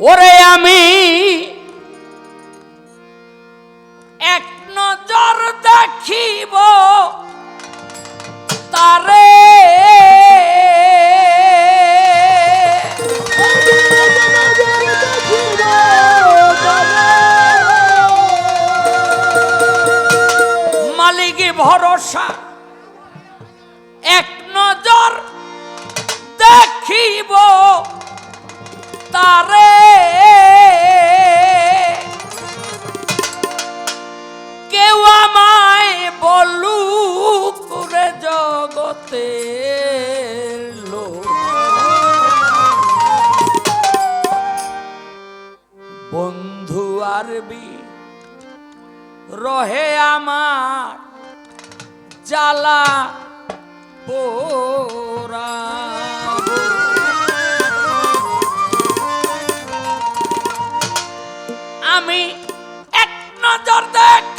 ওরে আমি বন্ধু আরবি রহে আমার জালা পোরা আমি এক নজর দেখ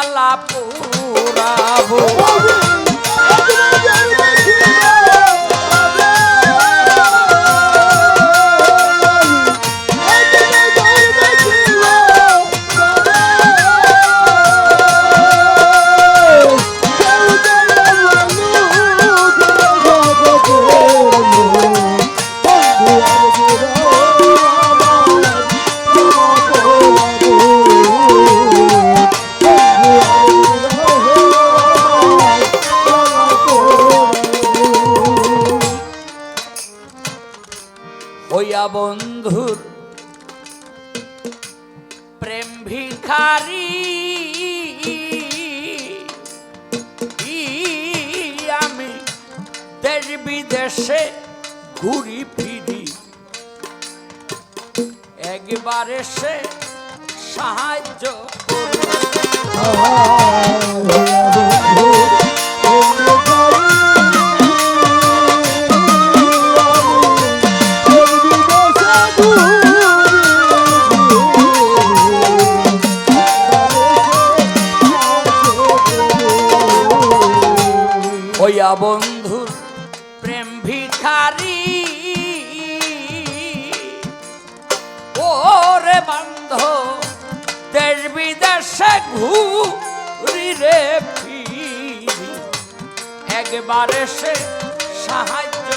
জ্বালা পুরাবো। লইয়া বন্ধু প্রেম ভিখারি আমি দেশ বিদেশে ঘুরি ফিরি। একবার এসে সাহায্য দেশে ঘুরি রে ফিরি। একবার এসে সাহায্য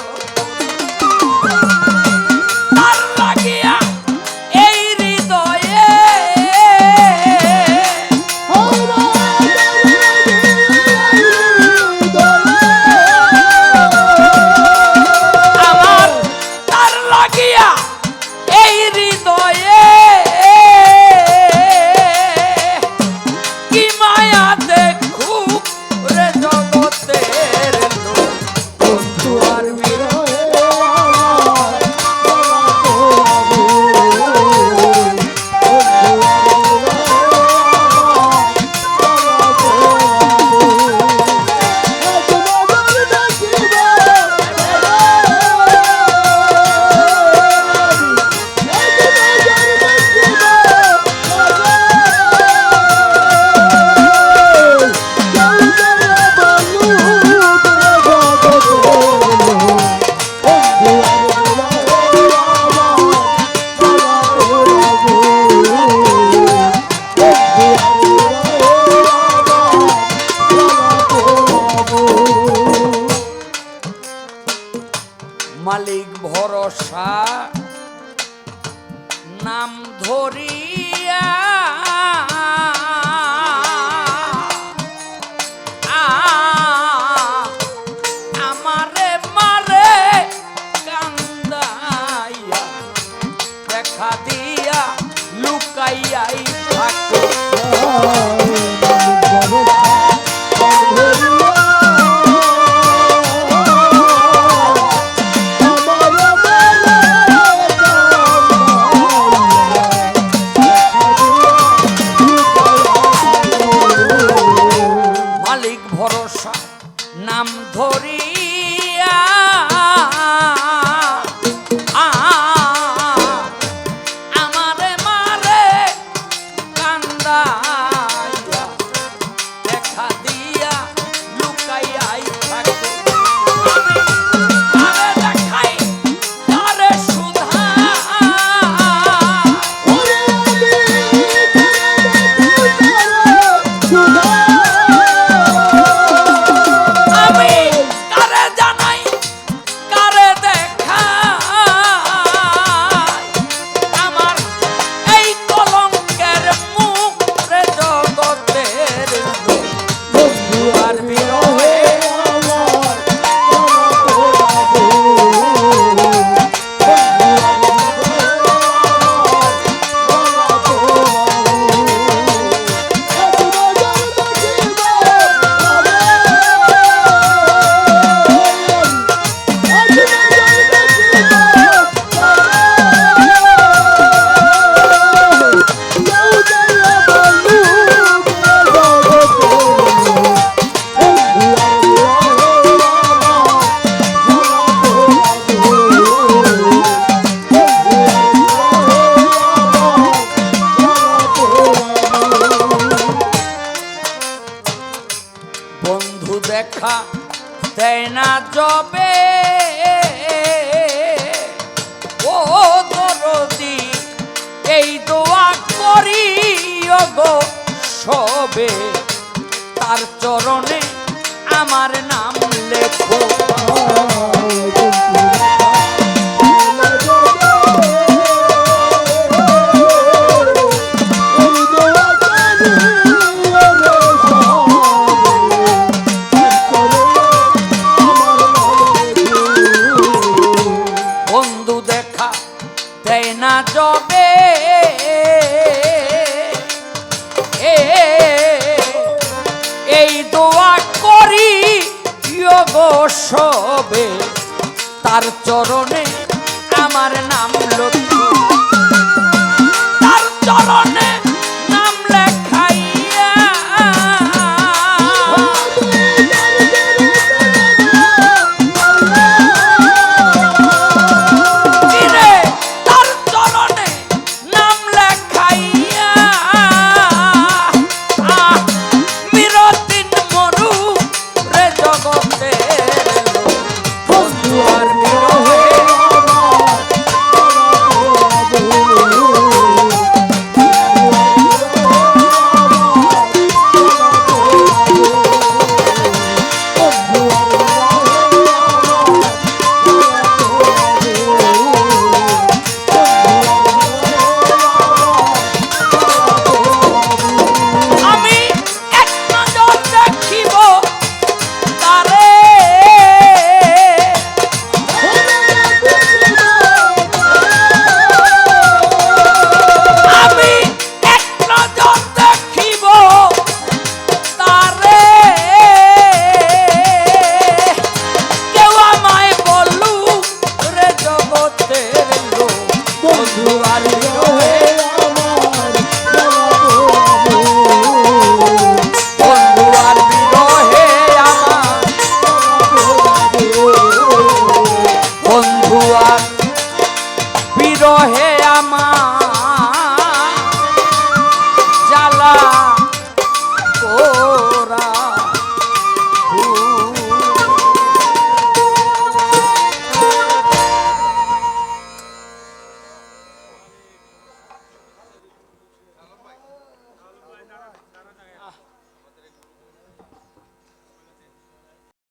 job. চরণে